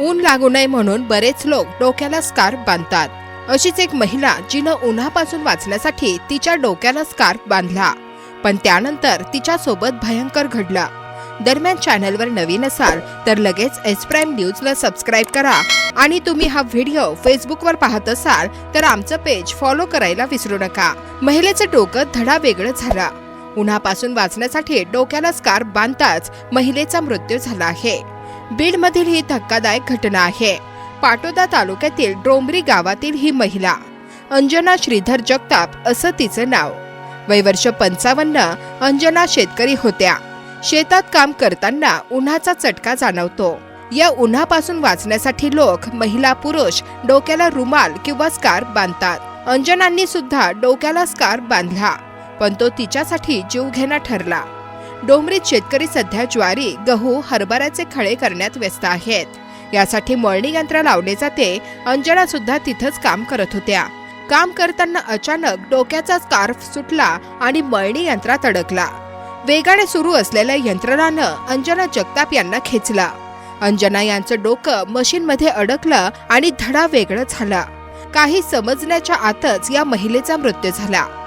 ऊन लागू नये म्हणून बरेच लोक डोक्याला स्कार्फ बांधतात. अशीच एक महिला जिनं उन्हापासून वाचण्यासाठी तिच्या डोक्याला स्कार्फ बांधला. पण त्यानंतर तिच्या सोबत भयंकर घडलं. दरम्यान चॅनलवर नवीन असाल तर लगेच एस प्राईम न्यूजला सबस्क्राईब करा आणि तुम्ही हा व्हिडिओ फेसबुकवर पाहत असाल तर आमचं पेज फॉलो करायला विसरू नका. महिलेचं डोकं धडा वेगळं झालं. उन्हापासून वाचण्यासाठी डोक्याला स्कार्फ बांधताच महिलेचा मृत्यू झाला आहे. बीडमधील ही धक्कादायक घटना आहे. पाटोदा तालुक्यातील डोंबरी गावातील ही महिला. अंजना श्रीधर जगताप असं तिचं नाव. वयवर्ष पंचावन्न अंजना शेतकरी होत्या. शेतात काम करताना उन्हाचा चटका जाणवतो. या उन्हापासून वाचण्यासाठी लोक महिला पुरुष डोक्याला रुमाल किंवा स्कार्फ बांधतात. अंजनांनी सुद्धा डोक्याला स्कार्फ बांधला पण तो तिच्यासाठी जीवघेणा ठरला. डोंबरीत शेतकरी सध्या ज्वारी गहू हरभऱ्याचे खळे करण्यात व्यस्त आहेत. यासाठी मळणी यंत्र लावले जाते. अंजना सुद्धा तिथंच काम करत होत्या. काम करताना अचानक डोक्याचा स्कार्फ सुटला आणि मळणी यंत्रात अडकला. वेगाने सुरू असलेल्या यंत्रणानं अंजना जगताप यांना खेचला. अंजना यांचं डोकं मशीनमध्ये अडकलं आणि धडा वेगळं झाला. काही समजण्याच्या आतच या महिलेचा मृत्यू झाला.